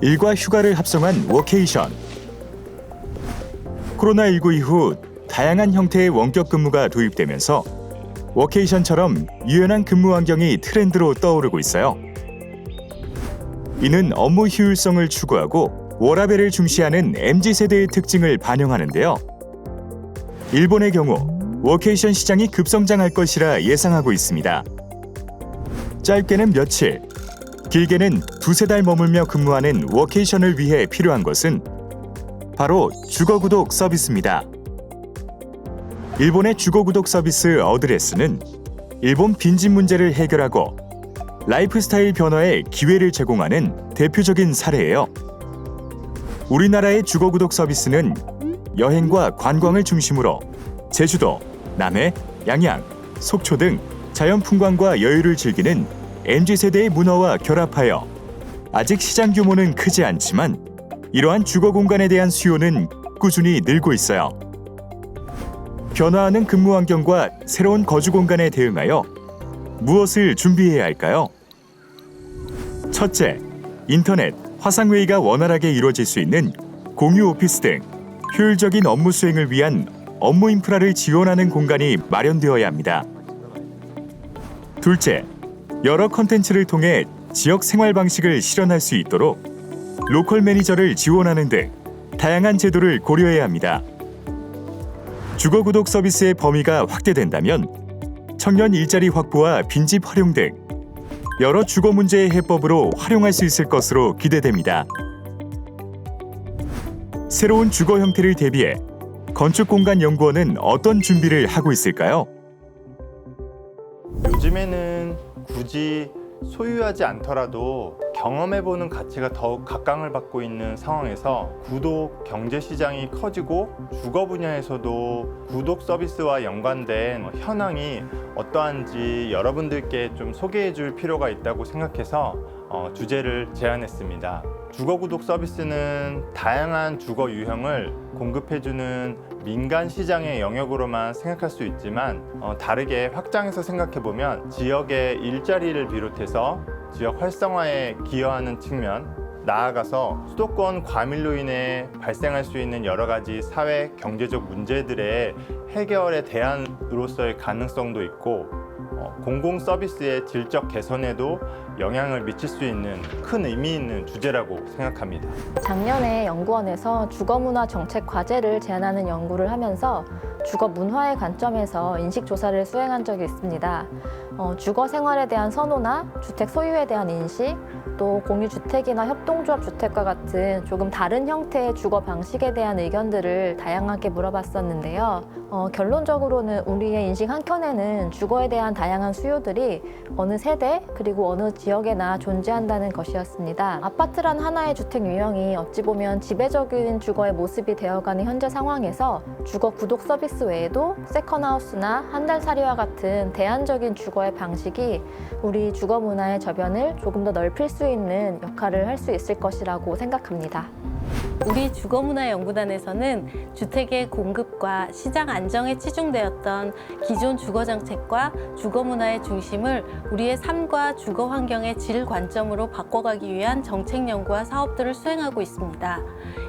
일과 휴가를 합성한 워케이션. 코로나19 이후 다양한 형태의 원격 근무가 도입되면서 워케이션처럼 유연한 근무 환경이 트렌드로 떠오르고 있어요. 이는 업무 효율성을 추구하고 워라밸을 중시하는 MZ 세대의 특징을 반영하는데요. 일본의 경우 워케이션 시장이 급성장할 것이라 예상하고 있습니다. 짧게는 며칠, 길게는 두세 달 머물며 근무하는 워케이션을 위해 필요한 것은 바로 주거 구독 서비스입니다. 일본의 주거 구독 서비스 어드레스는 일본 빈집 문제를 해결하고 라이프스타일 변화에 기회를 제공하는 대표적인 사례예요. 우리나라의 주거 구독 서비스는 여행과 관광을 중심으로 제주도, 남해, 양양, 속초 등 자연 풍광과 여유를 즐기는 MZ 세대의 문화와 결합하여 아직 시장 규모는 크지 않지만 이러한 주거 공간에 대한 수요는 꾸준히 늘고 있어요. 변화하는 근무 환경과 새로운 거주 공간에 대응하여 무엇을 준비해야 할까요? 첫째, 인터넷, 화상회의가 원활하게 이루어질 수 있는 공유 오피스 등 효율적인 업무 수행을 위한 업무 인프라를 지원하는 공간이 마련되어야 합니다. 둘째, 여러 컨텐츠를 통해 지역 생활 방식을 실현할 수 있도록 로컬 매니저를 지원하는 등 다양한 제도를 고려해야 합니다. 주거 구독 서비스의 범위가 확대된다면 청년 일자리 확보와 빈집 활용 등 여러 주거 문제의 해법으로 활용할 수 있을 것으로 기대됩니다. 새로운 주거 형태를 대비해 건축공간연구원은 어떤 준비를 하고 있을까요? 굳이 소유하지 않더라도 경험해보는 가치가 더욱 각광을 받고 있는 상황에서 구독 경제 시장이 커지고 주거 분야에서도 구독 서비스와 연관된 현황이 어떠한지 여러분들께 좀 소개해 줄 필요가 있다고 생각해서 어, 주제를 제안했습니다. 주거 구독 서비스는 다양한 주거 유형을 공급해주는 민간 시장의 영역으로만 생각할 수 있지만 어, 다르게 확장해서 생각해 보면 지역의 일자리를 비롯해서 지역 활성화에 기여하는 측면 나아가서 수도권 과밀로 인해 발생할 수 있는 여러 가지 사회 경제적 문제들의 해결에 대안으로서의 가능성도 있고 어, 공공 서비스의 질적 개선에도 영향을 미칠 수 있는 큰 의미 있는 주제라고 생각합니다. 작년에 연구원에서 주거문화 정책 과제를 제안하는 연구를 하면서 주거 문화의 관점에서 인식 조사를 수행한 적이 있습니다. 어, 주거 생활에 대한 선호나 주택 소유에 대한 인식, 또 공유주택이나 협동조합 주택과 같은 조금 다른 형태의 주거 방식에 대한 의견들을 다양하게 물어봤었는데요. 어, 결론적으로는 우리의 인식 한켠에는 주거에 대한 다양한 수요들이 어느 세대 그리고 어느 지역에나 존재한다는 것이었습니다. 아파트란 하나의 주택 유형이 어찌 보면 지배적인 주거의 모습이 되어가는 현재 상황에서 주거 구독 서비스 외에도 세컨하우스나 한 달 살이와 같은 대안적인 주거의 방식이 우리 주거 문화의 저변을 조금 더 넓힐 수 있는 역할을 할 수 있을 것이라고 생각합니다. 우리 주거문화연구단에서는 주택의 공급과 시장 안정에 치중되었던 기존 주거 정책과 주거문화의 중심을 우리의 삶과 주거 환경의 질 관점으로 바꿔가기 위한 정책 연구와 사업들을 수행하고 있습니다.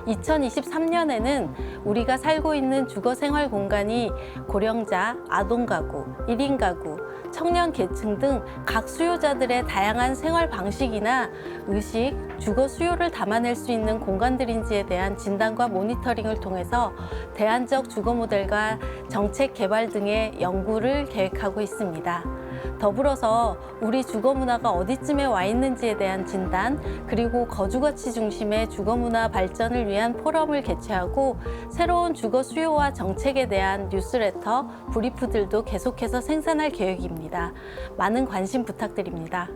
2023년에는 우리가 살고 있는 주거 생활 공간이 고령자, 아동 가구, 1인 가구, 청년 계층 등 각 수요자들의 다양한 생활 방식이나 의식, 주거 수요를 담아낼 수 있는 공간들인지에 대한 진단과 모니터링을 통해서 대안적 주거 모델과 정책 개발 등의 연구를 계획하고 있습니다. 더불어서 우리 주거 문화가 어디쯤에 와 있는지에 대한 진단, 그리고 거주 가치 중심의 주거 문화 발전을 위한 포럼을 개최하고 새로운 주거 수요와 정책에 대한 뉴스레터, 브리프들도 계속해서 생산할 계획입니다. 많은 관심 부탁드립니다.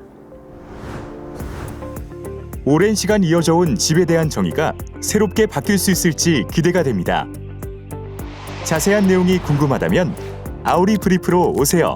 오랜 시간 이어져 온 집에 대한 정의가 새롭게 바뀔 수 있을지 기대가 됩니다. 자세한 내용이 궁금하다면 아우리 브리프로 오세요.